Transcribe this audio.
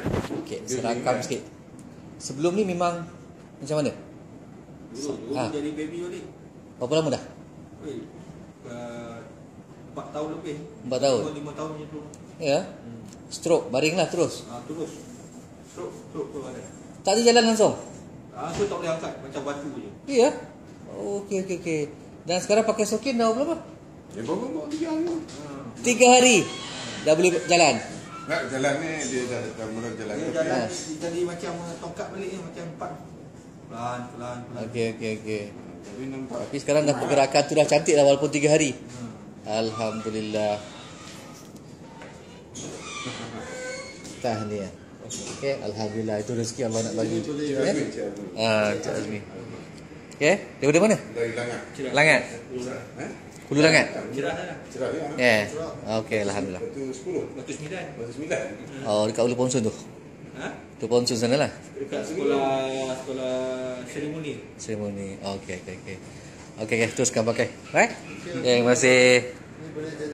Okey, serakam sikit. Sebelum ni memang macam mana? Dulu, dulu Ha. jadi baby balik. Berapa lama dah? Weh, uh, 4 tahun lebih. Empat tahun? 5 tahun macam tu. Ya. Hmm. Stroke, baring lah terus. Ah, terus. Stroke, stroke tu ada. Tak ada jalan langsung? Ah, tu tak boleh angkat. Macam batu je. Ya. Oh, okey, okey, okey. Dan sekarang pakai sokin dah berapa? Ya, baru tiga hari. Ha. Tiga hari. Dah boleh jalan. Nak jalan ni dia dah dah mula jalan. Dia jalan ni jadi macam tongkat balik ni macam empat. Pelan pelan pelan. Okey okey okey. Tapi nampak. Tapi sekarang dah pergerakan tu dah cantik dah walaupun tiga hari. Hmm. Alhamdulillah. Tahniah. Ya. Okey, alhamdulillah itu rezeki Allah nak bagi. Ya? Ah, Cik Azmi. Okey, dari mana? Dari Langat. Langat. Ha? Eh? 10 sangat? Cerah lah. Cerah. Yeah. Okay, Alhamdulillah. 110. 109. 109. Oh, dekat Ulu Ponsun tu? Ha? Tu Ponsun sana lah? Dekat sekolah, sekolah seremoni. Seremoni. Okay, okay, okay. Okay, okay. teruskan pakai. baik, Okay, okay. Terima kasih.